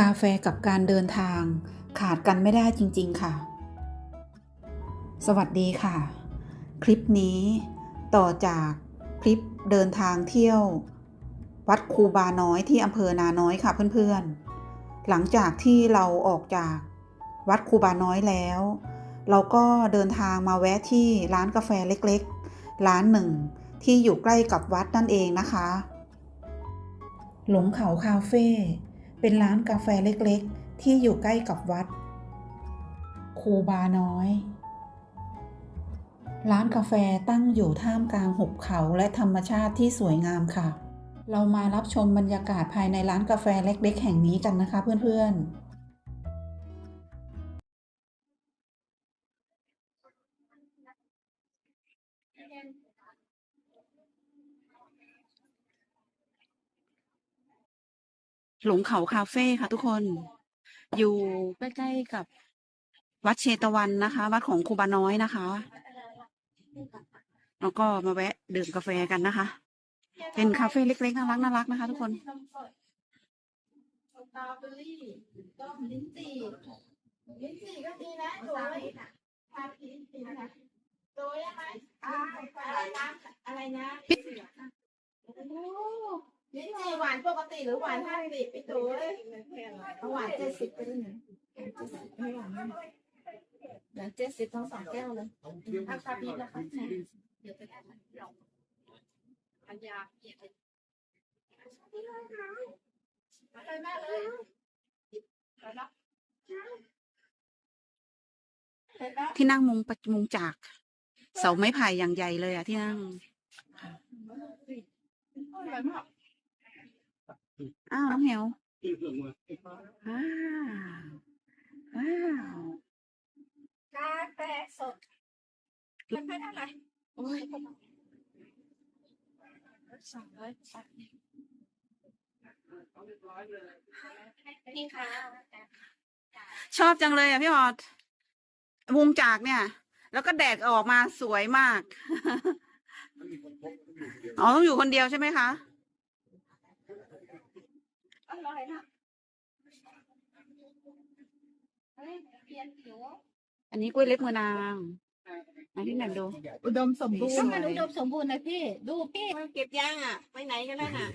กาแฟกับการเดินทาง ขาดกันไม่ได้จริง ๆ ค่ะ สวัสดีค่ะ คลิปนี้ต่อจากคลิปเดินทางเที่ยว วัดครูบาน้อยที่อำเภอนาน้อยค่ะเพื่อนๆ หลังจากที่เราออกจากวัดครูบาน้อยแล้ว เราก็เดินทางมาแวะที่ร้านกาแฟเล็กๆ ร้านหนึ่งที่อยู่ใกล้กับวัดนั่นเองนะคะ หลงเขาคาเฟ่ เป็นร้านกาแฟเล็กๆ ที่อยู่ใกล้กับวัด ครูบาน้อย ร้านกาแฟตั้งอยู่ท่ามกลางหุบเขาและธรรมชาติที่สวยงามค่ะ เรามารับชมบรรยากาศภายในร้านกาแฟเล็ก ๆ แห่งนี้กันนะคะเพื่อนๆ หลงเขาคาเฟ่ค่ะทุกคน อยู่ใกล้ๆกับวัดเชตวันนะคะ วัดของครูบาน้อยนะคะ แล้วก็มาแวะดื่มกาแฟกันนะคะ เป็นคาเฟ่เล็กๆน่ารักน่ารักนะคะ ทุกคนสตรอเบอรี่ต้มลิ้นจี่ลิ้นจี่ก็ดีนะโดยทานลิ้นจี่นะคะโดยอะไรอ่าอะไรนะอะไรนะโอ้ ลิ้นจี่หวานปกติหรือหวานห้าสิบไปตัวเลยเอาหวานเจ็ดสิบไปเลยนะเจ็ดสิบไม่หวานมากเดี๋ยวเจ็ดสิบทั้งสองแก้วเลยเอาชาบีนะคะเดี๋ยวไปได้อันยาเกียรติอะไรแม่เลยไปแล้วเล้วที่นั่งมุงประมุงจาก เสาไม้ไผ่อย่างใหญ่เลยอะที่นั่งอร่อยมาก อ้าวน้องเหมียวอ้าวว้าวกาแฟสดมันไม่เท่าไหร่โอ้ยสองร้อยบาทนี่ค่ะ ชอบจังเลยอะพี่ออดมุงจากเนี่ย แล้วก็แดดออกมาสวยมาก อ๋อ ต้องอยู่คนเดียวใช่ไหมคะ อร่อยนะเฮ้ยเพียนผิวอันนี้กล้วยเล็บมือนางอันนี้แหม่มดูอุดมสมบูรก็ณ์มันอุดมสมบูรณ์นะพี่ ดูพี่มันเก็บยางอะ ไปไหนกันแล้วน่ะ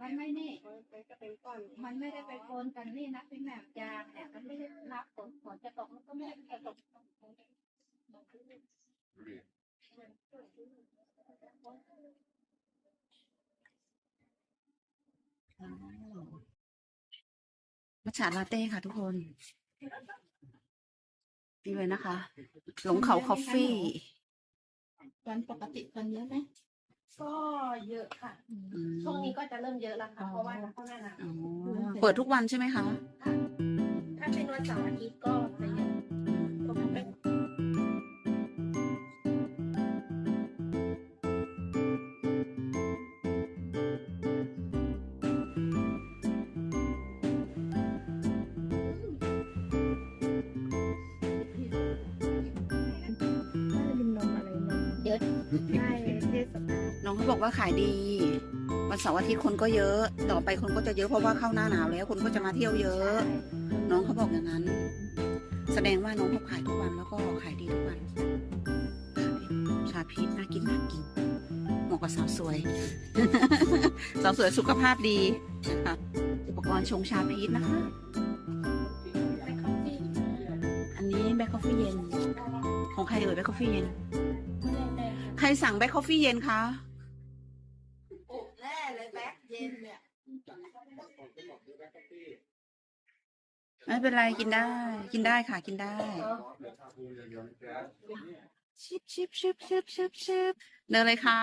มันไม่นี่ มันไม่ได้ไปโคนกันนี่นะพี่แหม่มยางเนี่ย มันไม่ได้รับฝนฝนจะตกมันก็ไม่ได้จะตก มัชฉาลาเต้ค่ะทุกคนนี่เลยนะคะ หลงเขาคอฟฟี่วันปกติคนเยอะไหมก็เยอะค่ะอืมช่วงนี้ก็จะเริ่มเยอะแล้วค่ะ เพราะว่าเข้าหน้าหนาวอ๋อเปิดทุกวันใช่ไหมคะ ถ้าเป็นวันเสาร์อาทิตย์ก็ ใช่เทศกาลน้องเขาบอกว่าขายดี วันเสาร์อาทิตย์คนก็เยอะ ต่อไปคนก็จะเยอะเพราะว่าเข้าหน้าหนาวแล้วคนก็จะมาเที่ยวเยอะ น้องเขาบอกอย่างนั้น แสดงว่าน้องเขาขายทุกวันแล้วก็ขายดีทุกวัน ชาพีชน่ากินน่ากินเหมาะกับสาวสวย สาวสวยสุขภาพดีนะคะอุปกรณ์ชงชาพีชนะคะ อันนี้แบล็คคอฟฟี่เย็น ของใครเอ่ยแบล็คคอฟฟี่เย็นใครสั่งแบล็คคอฟฟี่เย็นคะปลุกแน่เลยแบ็คเย็นเนี่ยไม่เป็นไรกินได้ กินได้ค่ะ กินได้ ชิบชิบชิบชิบชิบชิบเดินเลยค่ะ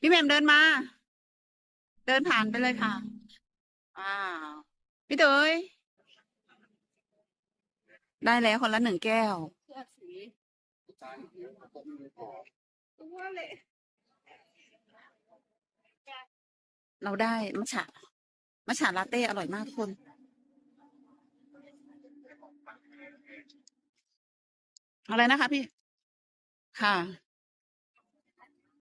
พี่แหม่มเดินมา เดินผ่านไปเลยค่ะว้าวพี่เตย ได้แล้วคนละหนึ่งแก้ว เราได้มัชฉะมัชฉะลาเต้อร่อยมากทุกคน อะไรนะคะพี่ ค่ะ